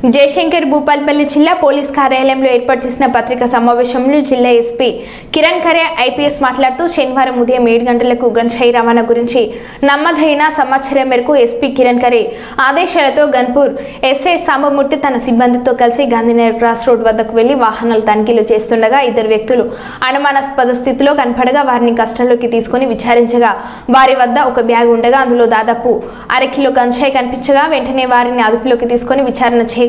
జయశంకర్ భూపాల్పల్లి జిల్లా పోలీస్ కార్యాలయంలో ఏర్పాటు చేసిన పత్రికా సమావేశంలో జిల్లా ఎస్పీ కిరణ్ ఖరే ఐపీఎస్ మాట్లాడుతూ శనివారం ఉదయం ఏడు గంటలకు గంజాయి రవాణా గురించి నమ్మదైన సమాచారం మేరకు ఎస్పీ కిరణ్ ఖరే ఆదేశాలతో గన్పూర్ ఎస్ఐ సాంబమూర్తి తన సిబ్బందితో కలిసి గాంధీనగర్ క్రాస్ రోడ్ వద్దకు వెళ్ళి వాహనాలు తనిఖీలు చేస్తుండగా ఇద్దరు వ్యక్తులు అనుమానాస్పద స్థితిలో కనపడగా వారిని కష్టంలోకి తీసుకుని విచారించగా వారి వద్ద ఒక బ్యాగ్ ఉండగా అందులో దాదాపు అరకిలో గంజాయి కనిపించగా వెంటనే వారిని అదుపులోకి తీసుకొని విచారణ చేయగా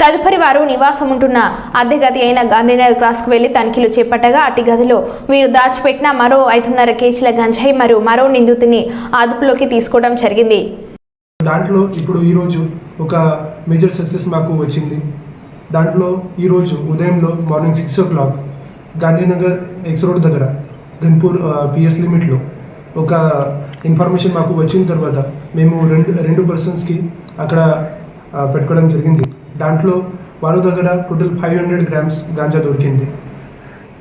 తదుపరి వారు నివాసం ఉంటున్న అద్దె గది అయిన గాంధీనగర్ క్రాస్కు వెళ్ళి తనిఖీలు చేపట్టగా అట్టి గదిలో వీరు దాచిపెట్టిన మరో ఐదున్నర కేజీల గంజాయి మరియు మరో నిందితుని అదుపులోకి తీసుకోవడం జరిగింది. దాంట్లో ఇప్పుడు ఈరోజు ఒక మేజర్ సక్సెస్ మాకు వచ్చింది. దాంట్లో ఈరోజు ఉదయంలో morning six o'clock Gandhinagar X road దగ్గర గన్పూర్ పిఎస్ లిమిట్లో ఒక ఇన్ఫర్మేషన్ మాకు వచ్చిన తర్వాత మేము రెండు రెండు పర్సన్స్కి అక్కడ పెట్టుకోవడం జరిగింది. దాంట్లో వారు దగ్గర total five hundred grams ganja దొరికింది.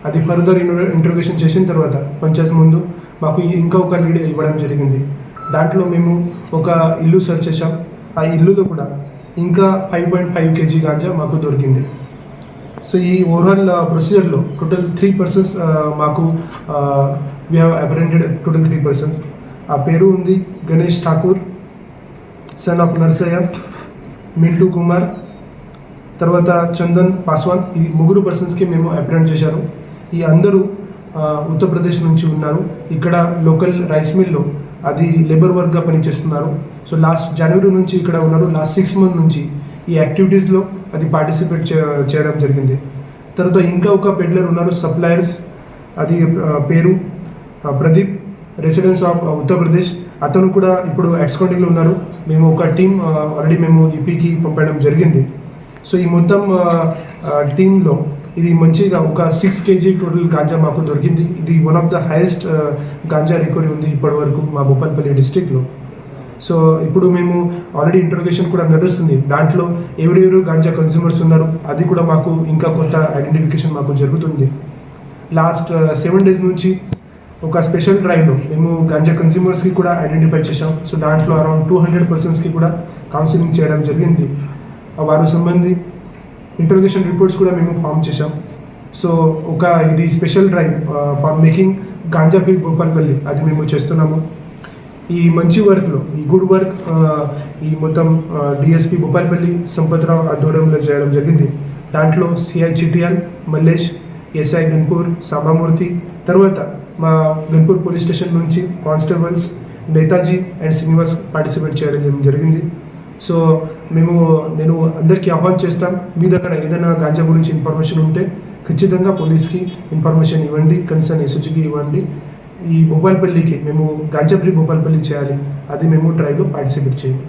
అది ఫర్దర్ ఇంట్రోగేషన్ చేసిన తర్వాత పంచాయత్ ముందు మాకు ఇంకా ఒక లీడ్ ఇవ్వడం జరిగింది. దాంట్లో మేము ఒక ఇల్లు సెర్చ్ చేసాం ఆ ఇల్లులో కూడా ఇంకా five point five KG ganja మాకు దొరికింది. సో ఈ ఓవరాల్ ప్రొసీజర్లో టోటల్ త్రీ పర్సన్స్ మాకు we have apprehended total three persons ఆ పేరు ఉంది గణేష్ ఠాకూర్ సన్ ఆఫ్ నర్సయ్య మింటూ కుమార్ తర్వాత చందన్ పాస్వాన్ ఈ ముగ్గురు పర్సన్స్కి మేము అప్రెంట్ చేశారు. ఈ అందరూ ఉత్తరప్రదేశ్ నుంచి ఉన్నారు. ఇక్కడ లోకల్ రైస్ మిల్లో అది లేబర్ వర్క్గా పనిచేస్తున్నారు. సో లాస్ట్ జనవరి నుంచి ఇక్కడ ఉన్నారు. లాస్ట్ సిక్స్ మంత్ నుంచి ఈ యాక్టివిటీస్లో అది పార్టిసిపేట్ చే- చేయడం జరిగింది. తర్వాత ఇంకా ఒక పెడ్లర్ ఉన్నారు సప్లయర్స్ అది పేరు ప్రదీప్ రెసిడెన్స్ ఆఫ్ ఉత్తరప్రదేశ్ అతను కూడా ఇప్పుడు ఎక్స్కౌంటింగ్లో ఉన్నారు. మేము ఒక టీం ఆల్రెడీ మేము ఈపీకి పంపడం జరిగింది. సో ఈ మొత్తం టీంలో ఇది మంచిగా ఒక సిక్స్ కేజీ టోటల్ గాంజా మాకు దొరికింది. ఇది one of the highest ganja record ఉంది ఇప్పటి వరకు మా భూపాల్పల్లి డిస్టిక్లో సో ఇప్పుడు మేము ఆల్రెడీ ఇంట్రోగేషన్ కూడా నడుస్తుంది. దాంట్లో ఎవరెవరు గాంజా కన్స్యూమర్స్ ఉన్నారు అది కూడా మాకు ఇంకా కొత్త ఐడెంటిఫికేషన్ మాకు జరుగుతుంది. లాస్ట్ సెవెన్ డేస్ నుంచి ఒక స్పెషల్ డ్రైవ్లో మేము గాంజా కన్స్యూమర్స్కి కూడా ఐడెంటిఫై చేసాం సో దాంట్లో అరౌండ్ టూ హండ్రెడ్ పర్సన్స్కి కూడా కౌన్సిలింగ్ చేయడం జరిగింది. వారు సంబంధి ఇంట్రోగేషన్ రిపోర్ట్స్ కూడా మేము ఫామ్ చేశాం. సో ఒక ఇది special drive for making ganja free అది మేము చేస్తున్నాము. ఈ మంచి వర్క్లో ఈ గుడ్ వర్క్ ఈ మొత్తం డిఎస్పి భూపాల్పల్లి సంపత్రావు ఆధ్వర్యంలో చేయడం జరిగింది. దాంట్లో సిఐ చిటియాల్ మల్లేష్ ఎస్ఐ గన్పూర్ సాంబామూర్తి తర్వాత మా గన్పూర్ పోలీస్ స్టేషన్ నుంచి constables Netaji and Srinivas participate చేయడం జరిగింది. సో మేము నేను అందరికీ ఆహ్వాన్ చేస్తాం. మీ దగ్గర ఏదైనా గాంజా గురించి ఇన్ఫర్మేషన్ ఉంటే ఖచ్చితంగా పోలీస్కి ఇన్ఫర్మేషన్ ఇవ్వండి కన్సర్న్ ఎస్హెచ్కి ఇవ్వండి. ఈ భోపాల్పల్లికి మేము గాంజా ఫ్రీ చేయాలి. అది మేము ట్రైలో పార్టిసిపేట్ చేయాలి